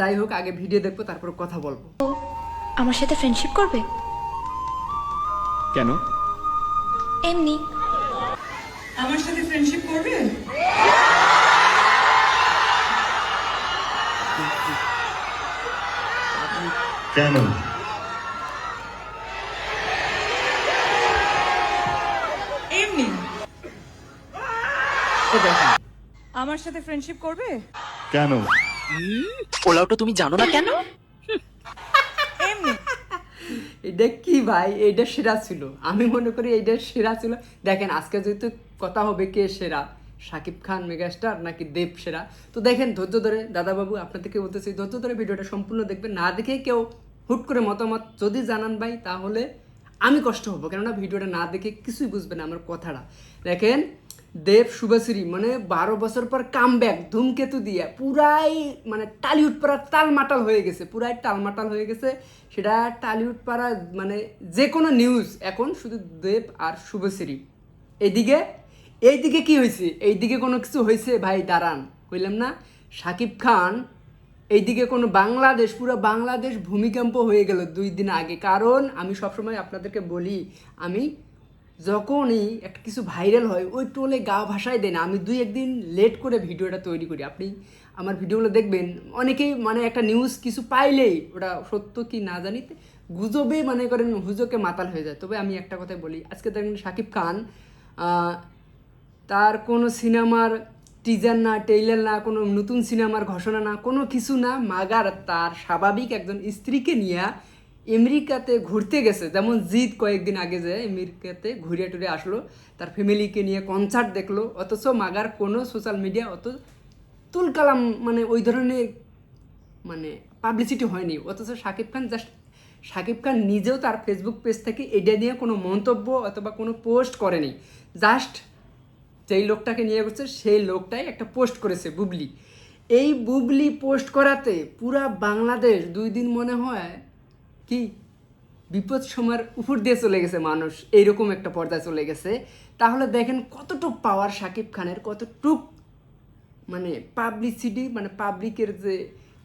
যাই হোক আগে ভিডিও দেখব তারপর কথা বলব। আমার সাথে ফ্রেন্ডশিপ করবে? কেন? এমনি। আমার সাথে ফ্রেন্ডশিপ করবে? কেন? এমনি। আমার সাথে ফ্রেন্ডশিপ করবে? কেন? পোলাওটা তুমি জানো না কেন? এটা কি ভাই? এইটা সেরা ছিল। আমি মনে করি এইটা সেরা ছিল। দেখেন, আজকে যেহেতু কথা হবে কে সেরা? শাকিব খান মেগাস্টার নাকি দেব সেরা? তো দেখেন, ধৈর্য ধরে, দাদাবাবু আপনাদেরকে বলতেছি, ধৈর্য ধরে ভিডিওটা সম্পূর্ণ দেখবেন। না দেখে কেউ হুট করে মতামত যদি জানান ভাই, তাহলে আমি কষ্ট হব। কেননা ভিডিওটা না দেখে কিছুই বুঝবে না আমার কথাটা। দেখেন দেব শুভশ্রী মানে বারো বছর পর কাম ব্যাক ধূমকেতু দিয়ে পুরাই মানে টালিউড পাড়া টালমাটাল হয়ে গেছে, পুরাই টালমাটাল হয়ে গেছে। সেটা টালিউড পাড়া মানে যে কোনো নিউজ এখন শুধু দেব আর শুভশ্রী। এদিকে, এইদিকে কি হয়েছে? এইদিকে কোনো কিছু হয়েছে? ভাই, দাঁড়ান, কইলাম না। শাকিব খান, এইদিকে কোনো বাংলাদেশ, পুরো বাংলাদেশ ভূমিকম্প হয়ে গেল দুই দিন আগে। কারণ, আমি সবসময় আপনাদেরকে বলি, আমি যখনই একটা কিছু ভাইরাল হয়, ওই টোলে গা ভাষায় দেয় না। আমি দুই একদিন লেট করে ভিডিওটা তৈরি করি। আপনি আমার ভিডিওগুলো দেখবেন, অনেকেই মানে একটা নিউজ কিছু পাইলেই ওটা সত্য কি না জানিতে গুজবে মনে করেন হুজোকে মাতাল হয়ে যায়। তবে আমি একটা কথাই বলি, আজকে দেখবেন শাকিব খান তার কোনো সিনেমার টিজার না টেইলার না, কোনো নতুন সিনেমার ঘোষণা না, কোনো কিছু না, মাগার তার স্বাভাবিক একজন স্ত্রীকে নিয়ে আমেরিকাতে ঘুরতে গেছে। যেমন জিৎ কয়েকদিন আগে যে আমেরিকাতে ঘুরে টুরে আসলো, তার ফ্যামিলিকে নিয়ে কনসার্ট দেখল, অথচ মাগার কোনো সোশ্যাল মিডিয়া অত তুলকালাম মানে ওই ধরনের মানে পাবলিসিটি হয়নি। অথচ শাকিব খান জাস্ট শাকিব খান নিজেও তার ফেসবুক পেজ থেকে এটা নিয়ে কোনো মন্তব্য অথবা কোনো পোস্ট করেনি। জাস্ট যেই লোকটাকে নিয়ে গেছে, সেই লোকটাই একটা পোস্ট করেছে বুবলি। এই বুবলি পোস্ট করাতে পুরা বাংলাদেশ দুই দিন মনে হয় কি? বিপদ সময়ের উপর দিয়ে চলে গেছে মানুষ। এইরকম একটা পর্যায়ে চলে গেছে। তাহলে দেখেন কতটুক পাওয়ার শাকিব খানের, কতটুক মানে পাবলিসিটি মানে পাবলিকের যে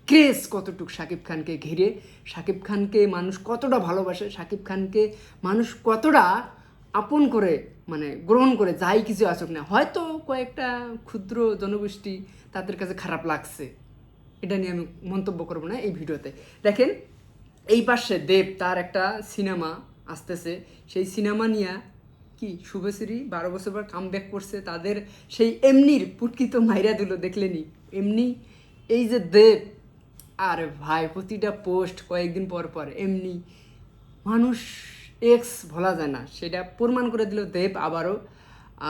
ক্রেজ কতটুক শাকিব খানকে ঘিরে। শাকিব খানকে মানুষ কতটা ভালোবাসে, শাকিব খানকে মানুষ কতটা আপন করে মানে গ্রহণ করে, যাই কিছু আসুক না। হয়তো কয়েকটা ক্ষুদ্র জনগোষ্ঠী তাদের কাছে খারাপ লাগছে। এটা নিয়ে আমি মন্তব্য করব না এই ভিডিওতে। দেখেন এই পাশে দেব, তার একটা সিনেমা আসতেছে। সেই সিনেমা নিয়ে কি শুভশ্রী বারো বছর পর কাম ব্যাক করছে, তাদের সেই এমনির পুটকিত মাইরা দিল, দেখলেনি? এমনি এই যে দেব, আর ভাই, প্রতিটা পোস্ট কয়েকদিন পর পর এমনি মানুষ এক্স ভোলা যায় না। সেটা প্রমাণ করে দিল দেব আবারও,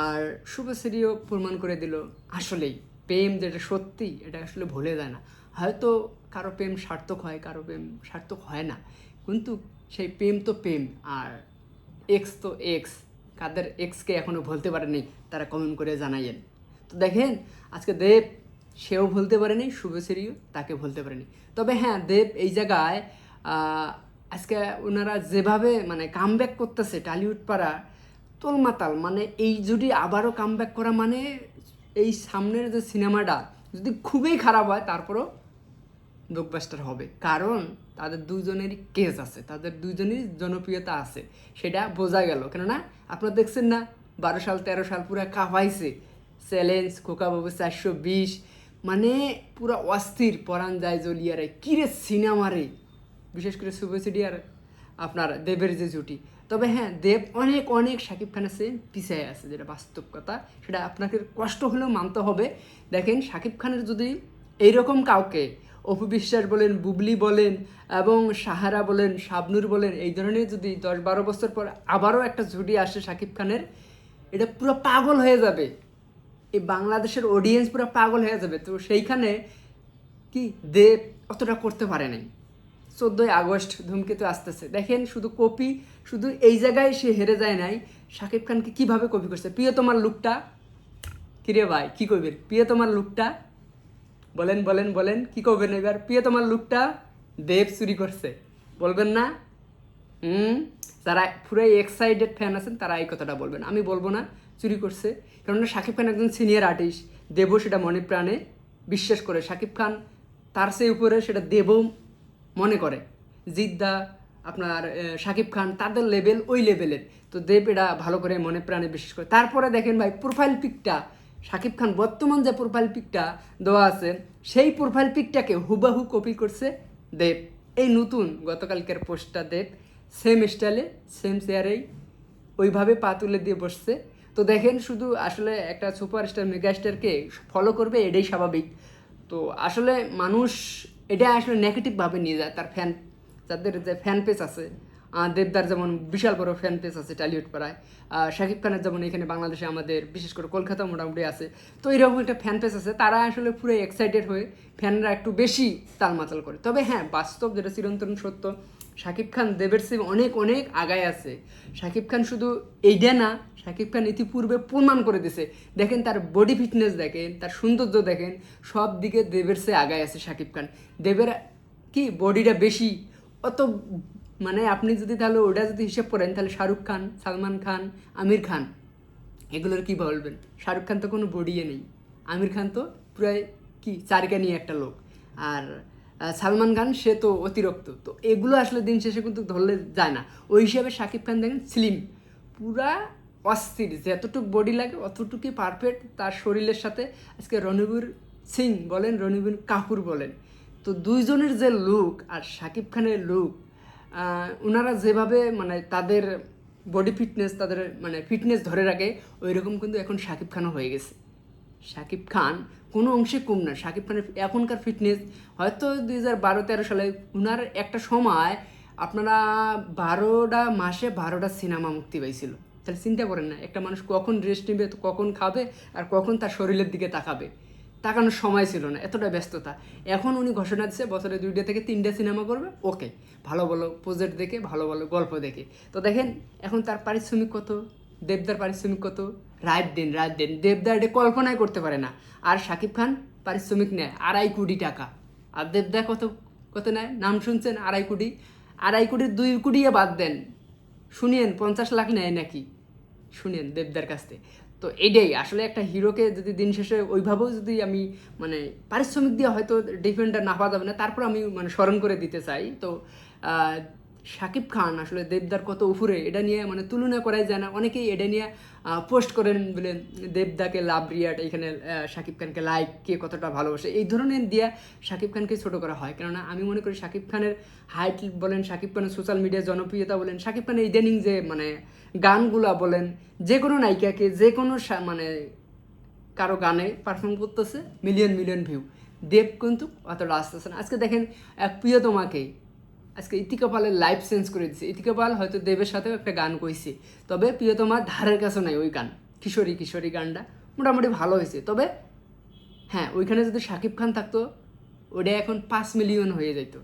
আর শুভশ্রীও প্রমাণ করে দিল আসলেই। প্রেম যেটা সত্যি, এটা আসলে ভুলে যায় না। হয়তো কারও প্রেম সার্থক হয়, কারও প্রেম সার্থক হয় না। কিন্তু সেই প্রেম তো প্রেম, আর এক্স তো এক্স কাদের এক্সকে এখনও ভুলতে পারেনি তারা কমেন্ট করে জানাইয়েন। তো দেখেন, আজকে দেব সেও ভুলতে পারেনি, শুভশ্রীও তাকে ভুলতে পারেনি। তবে হ্যাঁ দেব এই জায়গায় আজকে ওনারা যেভাবে মানে কামব্যাক করতেছে টালিউড পাড়া তোলমাতাল মানে এই যদি আবারও কামব্যাক করা মানে এই সামনের যে সিনেমাটা যদি খুবই খারাপ হয়, তারপরও ব্লকবাস্টার হবে। কারণ তাদের দুজনেরই কেস আছে, তাদের দুজনেরই জনপ্রিয়তা আছে, সেটা বোঝা গেল। কেননা আপনারা দেখছেন না, বারো সাল, তেরো সাল পুরো কাঁপাইছে চ্যালেঞ্জ খোকাবাবু চারশো বিশ মানে পুরো অস্থির, পরাণ যায় জলিয়ারে কিরে সিনেমা রে বিশেষ করে শুভশ্রী আর আপনার দেবের যে জুটি। তবে হ্যাঁ দেব অনেক অনেক শাকিব খানের সে পিছিয়ে আছে, যেটা বাস্তব কথা। সেটা আপনাকে কষ্ট হলেও মানতে হবে। দেখেন শাকিব খানের যদি এইরকম কাউকে অপু বিশ্বাস বলেন, বুবলি বলেন এবং সাহারা বলেন, শাবনুর বলেন, এই ধরনের যদি দশ বারো বছর পর আবারও একটা জুটি আসে শাকিব খানের, এটা পুরো পাগল হয়ে যাবে। এই বাংলাদেশের অডিয়েন্স পুরো পাগল হয়ে যাবে। তো সেইখানে কি দেব অতটা করতে পারে নাই। চোদ্দোই আগস্ট ধূমকেতু আসতেছে। দেখেন শুধু কপি, শুধু এই জায়গায় সে হেরে যায় নাই। শাকিব খানকে কীভাবে কপি করছে? প্রিয় তোমার লুকটা, কিরে ভাই, কি করবেন প্রিয় তোমার লুকটা বলেন বলেন বলেন, কি করবেন এবার? প্রিয় তোমার লুকটা দেব চুরি করছে। বলবেন না? হুম? যারা পুরাই এক্সাইটেড ফ্যান আছেন, তারা এই কথাটা বলবেন। আমি বলব না, চুরি করছে। কারণ শাকিব খান একজন সিনিয়র আর্টিস্ট দেবও সেটা মনে প্রাণে বিশ্বাস করে। শাকিব খান তার সে উপরে সেটা দেবও মনে করে। জিদ্দা, আপনার শাকিব খান, তাদের লেভেল ওই লেভেলের তো দেব এটা ভালো করে মনে প্রাণে বিশ্বাস করে। তারপরে দেখেন ভাই প্রোফাইল পিকটা শাকিব খান বর্তমান যে প্রোফাইল পিকটা দেওয়া আছে, সেই প্রোফাইল পিকটাকে হুবাহু কপি করছে দেব। এই নতুন গতকালকের পোস্টটা দেব। সেম স্টাইলে সেম চেয়ারেই ওইভাবে পা তুলে দিয়ে বসছে। তো দেখেন শুধু আসলে একটা সুপারস্টার মেগাস্টারকে ফলো করবে, এটাই স্বাভাবিক। তো আসলে মানুষ, এটা আসলে নেগেটিভভাবে নিয়ে যায় তার ফ্যান যাদের যে ফ্যান পেজ আছে। দেবদার যেমন বিশাল বড় ফ্যান পেজ আছে টালিউড পাড়ায়। শাকিব খানের যেমন এখানে বাংলাদেশে আমাদের বিশেষ করে কলকাতা মোটামুটি আছে। তো এরকম একটা ফ্যান পেজ আছে, তারা আসলে পুরো এক্সাইটেড হয়ে ফ্যানরা একটু বেশি তালমাতাল করে। তবে হ্যাঁ বাস্তব যেটা চিরন্তন সত্য, শাকিব খান, দেবের সিং অনেক অনেক আগায় আছে। শাকিব খান শুধু এইটা না, শাকিব খান ইতিপূর্বে প্রমাণ করে দিছে। দেখেন তার বডি ফিটনেস দেখেন, তার সৌন্দর্য দেখেন, সব দিকে দেবের সে আগায় আছে শাকিব খান। দেবের কি বডিটা বেশি, অত মানে আপনি যদি তাহলে ওটা যদি হিসেব করেন, তাহলে শাহরুখ খান, সালমান খান, আমির খান, এগুলোর কি বলবেন? শাহরুখ খান তো কোনো বডিয়ে নেই। আমির খান তো প্রায় কি চারিকা নিয়ে একটা লোক। আর সালমান খান, সে তো অতিরিক্ত। তো এগুলো আসলে দিন শেষে কিন্তু ধরলে যায় না। ওই হিসাবে শাকিব খান দেখেন স্লিম পুরা অস্থির। যতটুক বডি লাগে, অতটুকুই পারফেক্ট তার শরীরের সাথে আজকে রণবীর সিং বলেন, রণবীর কাপুর বলেন। তো দুইজনের যে লুক আর শাকিব খানের লুক ওনারা যেভাবে মানে তাদের বডি ফিটনেস তাদের মানে ফিটনেস ধরে রাখে ওই রকম কিন্তু এখন শাকিব খানও হয়ে গেছে। শাকিব খান কোনো অংশে কম না। শাকিব খানের এখনকার ফিটনেস হয়তো দুই হাজার বারো তেরো সালে ওনার একটা সময় আপনারা বারোটা মাসে বারোটা সিনেমা মুক্তি পাইছিল। তাহলে চিন্তা করেন না, একটা মানুষ কখন রেস্ট নেবে, কখন খাবে, আর কখন তার শরীরের দিকে তাকাবে। তাকানোর সময় ছিল না, এতটা ব্যস্ততা। এখন উনি ঘোষণা দিচ্ছে বছরে দুইটা থেকে তিনটা সিনেমা করবে, ওকে। ভালো ভালো প্রজেক্ট দেখে, ভালো ভালো গল্প দেখে। তো দেখেন, এখন তার পারিশ্রমিক কত? দেবদার পারিশ্রমিক কত? রাত দিন রাত দিন। দেবদা এটা কল্পনাই করতে পারে না। আর শাকিব খান পারিশ্রমিক নেয় আড়াই কোটি টাকা। আর দেবদা কত কত নেয়? নাম শুনছেন? আড়াই কোটি। আড়াই কোটির দুই কোটিয়ে বাদ দেন। শুনিয়েন পঞ্চাশ লাখ নেয় নাকি? শুনেন দেবদার কাছ থেকে। তো এটাই, আসলে একটা হিরোকে যদি দিন শেষে ওইভাবেও যদি আমি মানে পারিশ্রমিক দিয়ে হয়তো ডিফেন্ডার না পাওয়া যাবে না, তারপর আমি মানে স্মরণ করে দিতে চাই। তো শাকিব খান আসলে দেবদার কত উপরে এটা নিয়ে মানে তুলনা করাই যায় না। অনেকেই এটা নিয়ে পোস্ট করেন, বলেন, দেবদাকে লাভ রিয়াট, এখানে শাকিব খানকে লাইক কে কতটা ভালোবাসে। এই ধরনের দিয়ে শাকিব খানকে ছোট করা হয়। কেননা আমি মনে করি শাকিব খানের হাইট বলেন শাকিব খানের সোশ্যাল মিডিয়ার জনপ্রিয়তা, বলেন শাকিব খানের ইদানিং যে মানে গানগুলা, বলেন, যে কোনো নায়িকাকে, যে কোনো মানে কারও গানে পারফর্ম করতেছে মিলিয়ন মিলিয়ন ভিউ দেব কিন্তু অতটা আসতেছে না। আজকে দেখেন এক প্রিয়তমাকে আজকে ইতিকা পালের লাইফ চেঞ্জ করে দিচ্ছে ইতিকাপাল হয়তো দেবের সাথেও একটা গান কইছে। তবে প্রিয়তমার ধারের কাছে নাই ওই গান। কিশোরী কিশোরী গানটা মোটামুটি ভালো হয়েছে। তবে হ্যাঁ ওইখানে যদি শাকিব খান থাকতো ওটা এখন পাঁচ মিলিয়ন হয়ে যেত